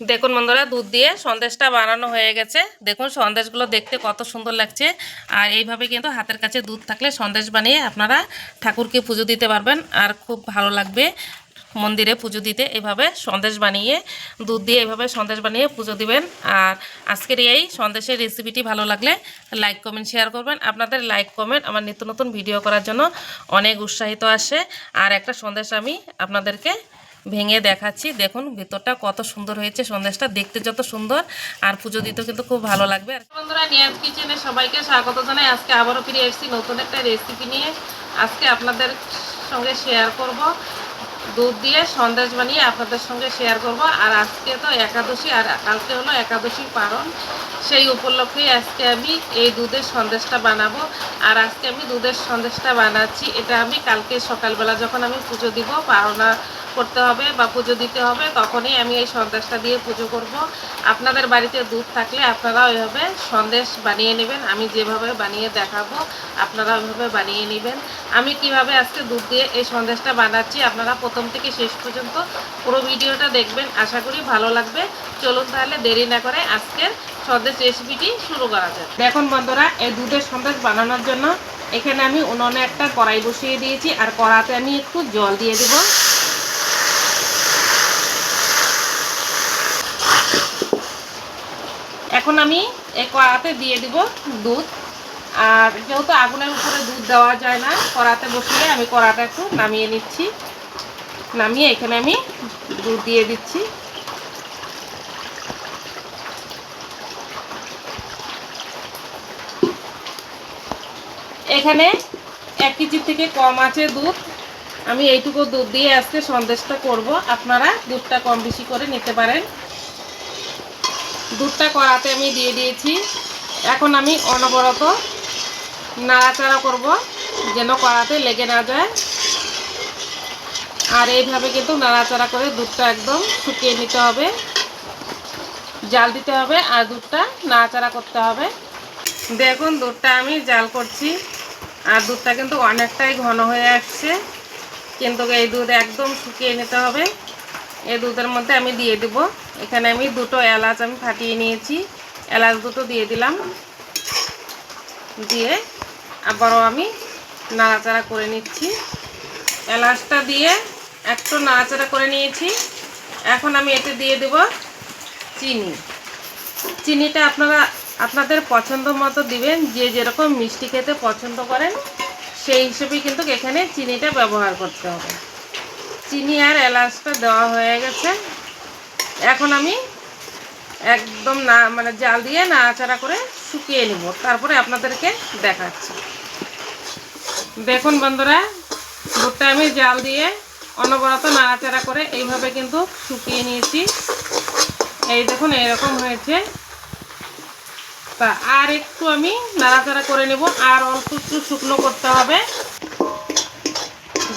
দেখুন বন্ধুরা, দুধ দিয়ে সন্দেশটা বানানো হয়ে গেছে। দেখুন সন্দেশগুলো দেখতে কত সুন্দর লাগছে। আর এইভাবে কিন্তু হাতের কাছে দুধ থাকলে সন্দেশ বানিয়ে আপনারা ঠাকুরকে পুজো দিতে পারবেন। আর খুব ভালো লাগবে মন্দিরে পুজো দিতে। এভাবে সন্দেশ বানিয়ে, দুধ দিয়ে এভাবে সন্দেশ বানিয়ে পুজো দিবেন। আর আজকের এই সন্দেশের রেসিপিটি ভালো লাগলে লাইক কমেন্ট শেয়ার করবেন। আপনাদের লাইক কমেন্ট আমার নিত্য নতুন ভিডিও করার জন্য অনেক উৎসাহিত আসে। আর একটা সন্দেশ আমি আপনাদেরকে ভেঙে দেখাচ্ছি। দেখুন, ভেতরটা কত সুন্দর হয়েছে, সন্দেশটা দেখতে যত সুন্দর, আর পুজো দিতেও কিন্তু খুব ভালো লাগবে। বন্ধুরা নিয়াজ কিচেনে সবাইকে স্বাগত জানাই। আজকে আবারও ফিরে এসেছি নতুন একটা রেসিপি নিয়ে। আজকে আপনাদের সঙ্গে শেয়ার করব। দুধ দিয়ে সন্দেশ বানিয়ে আপনাদের সঙ্গে শেয়ার করব। আর আজকে তো একাদশী, আর কালকে হলো একাদশী পালন। সেই উপলক্ষেই আজকে আমি এই দুধের সন্দেশটা বানাবো। আর আজকে আমি দুধের সন্দেশটা বানাচ্ছি। এটা আমি কালকে সকালবেলা যখন আমি পুজো দিব পারনা করতে হবে বা পুজো দিতে হবে, তখনই আমি এই সন্দেশটা দিয়ে পুজো করব। আপনাদের বাড়িতে দুধ থাকলে আপনারা ওইভাবে সন্দেশ বানিয়ে নেবেন, আমি যেভাবে বানিয়ে দেখাবো, আপনারা ওইভাবে বানিয়ে নেবেন। আমি কীভাবে আজকে দুধ দিয়ে এই সন্দেশটা বানাচ্ছি, আপনারা প্রথম থেকে শেষ পর্যন্ত পুরো ভিডিওটা দেখবেন, আশা করি ভালো লাগবে। চলুন তাহলে দেরি না করে আজকের সন্দেশ রেসিপিটি শুরু করা যাক। দেখুন বন্ধুরা, এই দুধের সন্দেশ বানানোর জন্য এখানে আমি উনুনে একটা কড়াই বসিয়ে দিয়েছি, আর কড়াতে আমি একটু জল দিয়ে দেবো। এখন আমি এই কড়াতে দিয়ে দিব দুধ। আর যেহেতু আগুনের উপরে দুধ দেওয়া যায় না, কড়াতে বসিয়ে আমি কড়াটা একটু নামিয়ে নিচ্ছি। নামিয়ে এখানে আমি দুধ দিয়ে দিচ্ছি। এখানে এক কেজির থেকে কম আছে দুধ। আমি এইটুকু দুধ দিয়ে আজকে সন্দেশটা করব। আপনারা দুধটা কম বেশি করে নিতে পারেন। দুধটা কড়াতে আমি দিয়ে দিয়েছি। এখন আমি অনবরত নাড়াচাড়া করব যেন কড়াতে লেগে না যায়। আর এইভাবে কিন্তু নাড়াচাড়া করে দুধটা একদম শুকিয়ে নিতে হবে। জাল দিতে হবে আর দুধটা নাড়াচাড়া করতে হবে। দেখুন, দুধটা আমি জাল করছি। আর দুধটা কিন্তু অনেকটাই ঘন হয়ে আসছে। কিন্তু এই দুধ একদম শুকিয়ে নিতে হবে। এই দুধের মধ্যে আমি দিয়ে দেব। এখানে আমি দুটো এলাচ আমি ফাটিয়ে নিয়েছি। এলাচ দুটো দিয়ে দিলাম। দিয়ে আবারও আমি নাড়াচাড়া করে নিচ্ছি। এলাচটা দিয়ে একটু নাড়াচাড়া করে নিয়েছি। এখন আমি এতে দিয়ে দেব চিনি। চিনিটা আপনারা, আপনাদের পছন্দ মতো দিবেন, যে যেরকম মিষ্টি খেতে পছন্দ করেন, সেই হিসেবেই কিন্তু এখানে চিনিটা ব্যবহার করতে হবে। চিনি আর এলাচটা দেওয়া হয়ে গেছে। এখন আমি একদম না মানে জাল দিয়ে নাড়াচাড়া করে শুকিয়ে নিব। তারপরে আপনাদেরকে দেখাচ্ছি। দেখুন বন্ধুরা, দুধটা আমি জাল দিয়ে অনবরত নাড়াচাড়া করে এইভাবে কিন্তু শুকিয়ে নিয়েছি। এই দেখুন, এরকম হয়েছে। তা আর একটু আমি নাড়াচাড়া করে নেব। আর অল্প একটু শুকনো করতে হবে।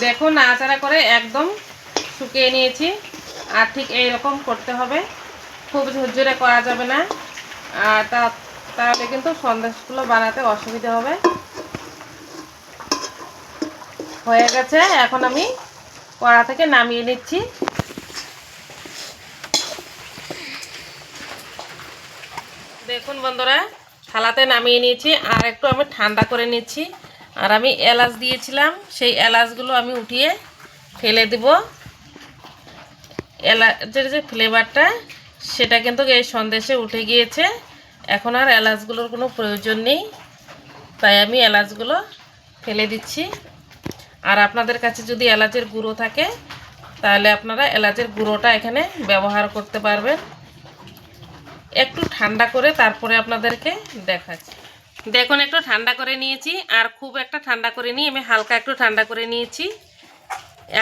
দেখুন নাড়াচাড়া করে একদম শুকিয়ে নিয়েছি। আর ঠিক এই রকম করতে হবে। খুব ঝরঝরে করা যাবে না। আর তা তাহলে কিন্তু সন্দেশগুলো বানাতে অসুবিধা হবে। হয়ে গেছে। এখন আমি কড়া থেকে নামিয়ে নিচ্ছি। দেখুন বন্ধুরা, থালাতে নামিয়ে নিয়েছি। আর একটু আমি ঠান্ডা করে নিচ্ছি। আর আমি এলাচ দিয়েছিলাম, সেই এলাচগুলো আমি উঠিয়ে ফেলে দিব। এলাচের যে ফ্লেভারটা সেটা কিন্তু এই সন্দেশে উঠে গিয়েছে। এখন আর এলাচগুলোর কোনো প্রয়োজন নেই। তাই আমি এলাচগুলো ফেলে দিচ্ছি। আর আপনাদের কাছে যদি এলাচের গুঁড়ো থাকে, তাহলে আপনারা এলাচের গুঁড়োটা এখানে ব্যবহার করতে পারবেন। একটু ঠান্ডা করে তারপরে আপনাদেরকে দেখাচ্ছি। দেখুন, একটু ঠান্ডা করে নিয়েছি, আর খুব একটা ঠান্ডা করে নিই আমি হালকা একটু ঠান্ডা করে নিয়েছি।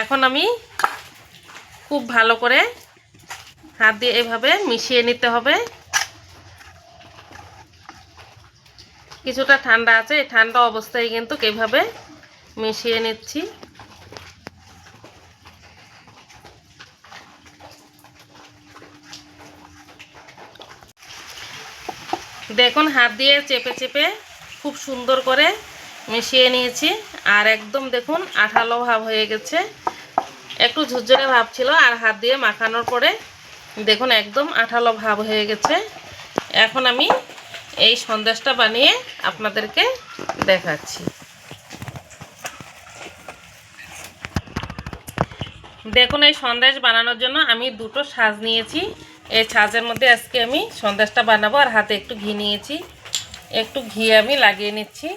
এখন আমি খুব ভালো করে হাত দিয়ে এভাবে মিশিয়ে নিতে হবে। কিছুটা ঠান্ডা আছে, এই ঠান্ডা অবস্থায় কিন্তু এভাবে মিশিয়ে নিচ্ছি। দেখুন, হাত দিয়ে চেপে চেপে খুব সুন্দর করে মিশিয়ে নিয়েছি। আর একদম দেখুন, আঠালো ভাব হয়ে গেছে। একটু ঝুরঝুরে ভাব ছিল, আর হাত দিয়ে মাখানোর পরে দেখুন, একদম আঠালো ভাব হয়ে গেছে। এখন আমি এই সন্দেশটা বানিয়ে আপনাদেরকে দেখাচ্ছি। দেখুন, এই সন্দেশ বানানোর জন্য আমি দুটো সাজ নিয়েছি। এই ছাজের মধ্যে আজকে আমি সন্দেশটা বানাবো আর হাতে একটু ঘি নিয়েছি। একটু ঘি আমি লাগিয়ে নিচ্ছি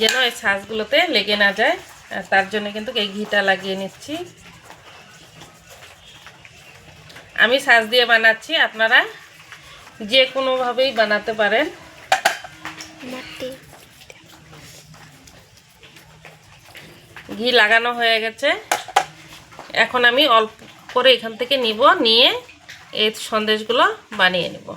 যেন এই ছাজগুলোতে লেগে না যায়। আর তার জন্য কিন্তু এই ঘিটা লাগিয়ে নিচ্ছি। আমি সাজ দিয়ে বানাচ্ছি আপনারা যে কোনোভাবেই বানাতে পারেন। ঘি লাগানো হয়ে গেছে। এখন আমি অল্প করে এখান থেকে নিব নিয়ে এই সন্দেশগুলো বানিয়ে নেব।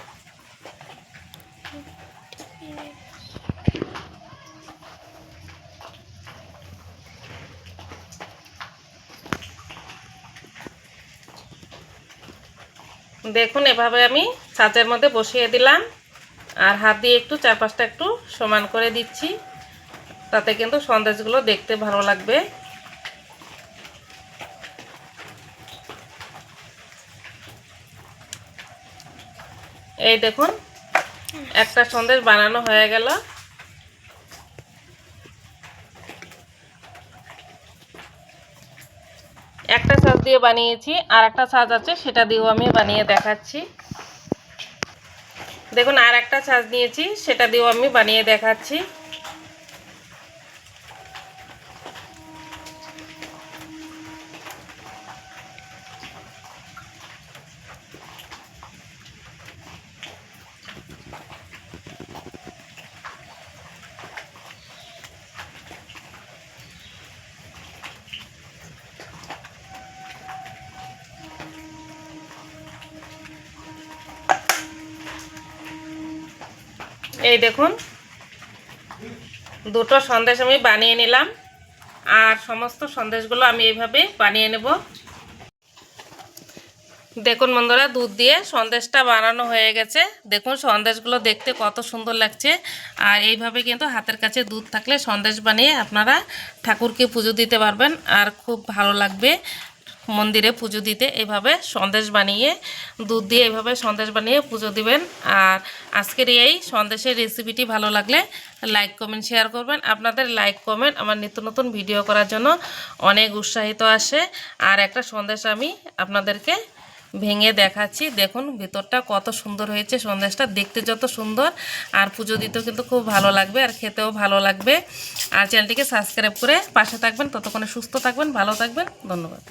দেখুন, এভাবে আমি ছাঁচের মধ্যে বসিয়ে দিলাম। আর হাত দিয়ে একটু চারপাশটা একটু সমান করে দিচ্ছি। তাতে কিন্তু সন্দেশগুলো দেখতে ভালো লাগবে। এই দেখুন, একটা সন্দেশ বানানো হয়ে গেল। একটা সাজ দিয়ে বানিয়েছি, আর একটা সাজ আছে, সেটা দিয়েও আমি বানিয়ে দেখাচ্ছি। দেখুন, আর একটা সাজ নিয়েছি, সেটা দিয়েও আমি বানিয়ে দেখাচ্ছি। এই দেখুন, দুটো সন্দেশ আমি বানিয়ে নিলাম। আর সমস্ত সন্দেশগুলো আমি এইভাবে বানিয়ে নেব। দেখুন বন্ধুরা, দুধ দিয়ে সন্দেশটা বানানো হয়ে গেছে। দেখুন সন্দেশগুলো দেখতে কত সুন্দর লাগছে। আর এইভাবে কিন্তু হাতের কাছে দুধ থাকলে সন্দেশ বানিয়ে আপনারা ঠাকুরকে পুজো দিতে পারবেন। আর খুব ভালো লাগবে। মন্দিরে পুজো দিতে এভাবে সন্দেশ বানিয়ে, দুধ দিয়ে এভাবে সন্দেশ বানিয়ে পুজো দিবেন। আর আজকের এই সন্দেশের রেসিপিটি ভালো লাগলে লাইক কমেন্ট শেয়ার করবেন। আপনাদের লাইক কমেন্ট আমার নিত্য নতুন ভিডিও করার জন্য অনেক উৎসাহিত আসে। আর একটা সন্দেশ আমি আপনাদেরকে ভেঙে দেখাচ্ছি। দেখুন, ভিতরটা কত সুন্দর হয়েছে। সন্দেশটা দেখতে যত সুন্দর। আর পুজো দিতেও কিন্তু খুব ভালো লাগবে আর খেতেও ভালো লাগবে। আর চ্যানেলটিকে সাবস্ক্রাইব করে পাশে থাকবেন। ততক্ষণে সুস্থ থাকবেন, ভালো থাকবেন। ধন্যবাদ।